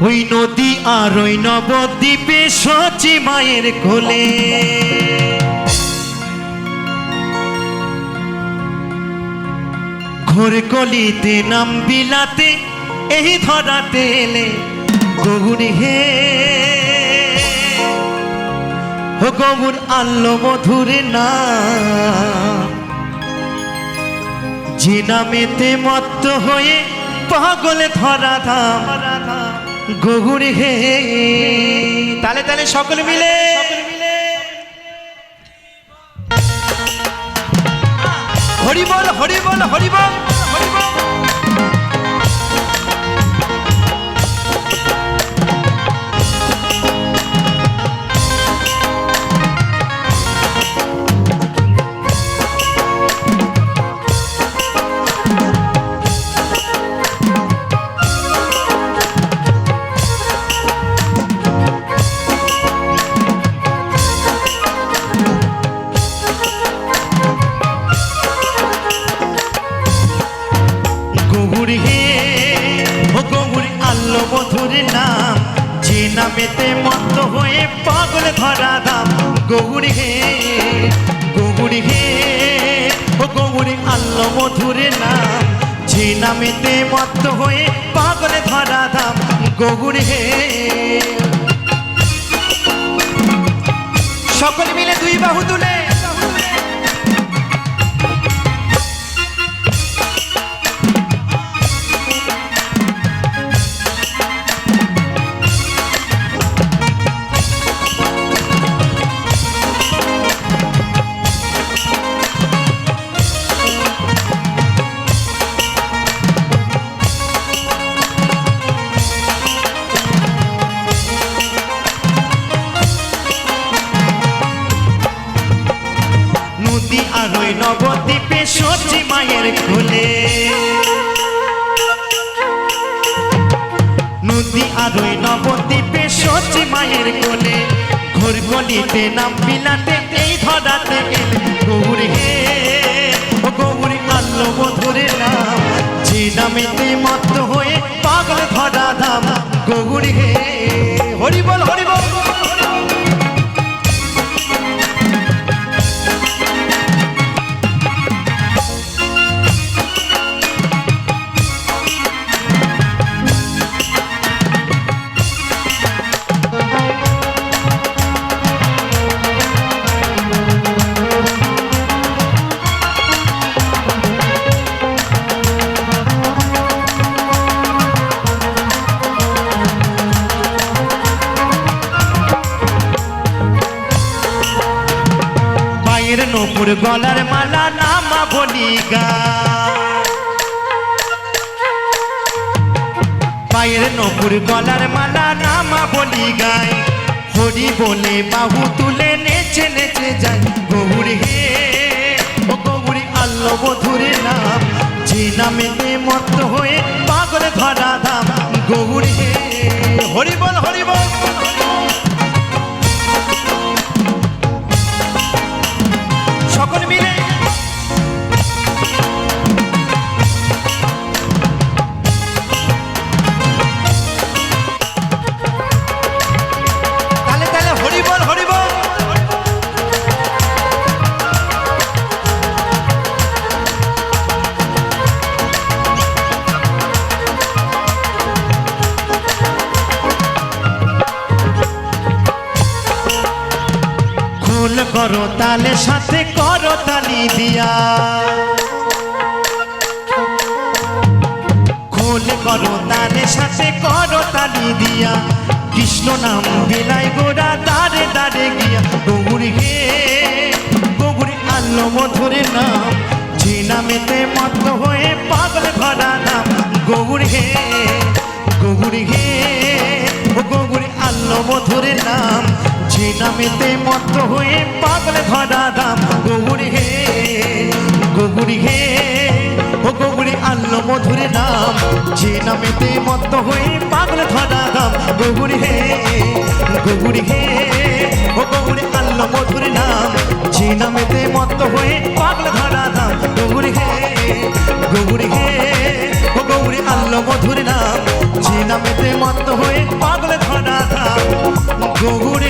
ওই নদী আর ওই নবদ্বীপে সচি মায়ের কোলে। ঘোর কলিতে নাম বিলাতে এই ধরাতে এলে গগুনি হে। ও গগুর আল্লো মধুরে না যে নামেতে মত্ত হয়ে পাগলে ধরা ধাম গগুড়ি হে তালে তালে সকল মিলে। হরি বল হরি বল হরি যে মত হয়ে পাগল ধরা দাম গৌরী হে গৌরী হে, ও গৌরী আল্লো মধুর নাম। যে নামেতে মত্ত হয়ে পাগল ধরা দাম গৌরী হে। সকল মিলে দুই বাহু তুলে। নদী আর ওই নবদ্বীপে সচি মায়ের কোলে নদী নবদ্বীপে মায়ের গলিতে নাম বিলাতে এই ধরাতে এলে গৌরী হে। গৌরী নাম, যে নামেতে মত্ত হয়ে পাগল ধরা ধাম, গৌরী হে। নপুর গলার মালা নামা বলি গা পায়ের নপুর গলার মালা নামা বলি গায় হরি বলে বাহু তুলে নেচে নেচে যায় গৌর হে। ও গৌরী আল্লো মধুরে নাম, যে নামেতে মত্ত হয়ে পাগল ধরা ধাম, গৌর হে। হরি বল হরি বল। খোল করো তালে সাথে করো তালি দিয়া। খোল করো তালে সাথে করো তালি দিয়া। কৃষ্ণ নাম বিলাই গোড়া দাঁড়ে দাঁড়ে গিয়া। গৌরী হে, গৌরী আল্লো মধুরে নাম, যে নামেতে নামেতে মত্ত হয়ে পাগল ভরা দাম। গৌরী হে গৌরী হে, ও গৌরী আল্লো মধুরে নাম। যে নামেতে মত্ত হয়ে পাগল ধরা দাম। গৌরী হে গৌরী হে, ও গৌরী আল্লো মধুরে নাম। যে নামেতে মত্ত হয়ে পাগল ধরা দাম। গৌরী হে গৌরী হে, ও গৌরী আল্লো মধুরে নাম। যে নামেতে মত হয়ে পাগলে ধরা দাম। ধাম গৌর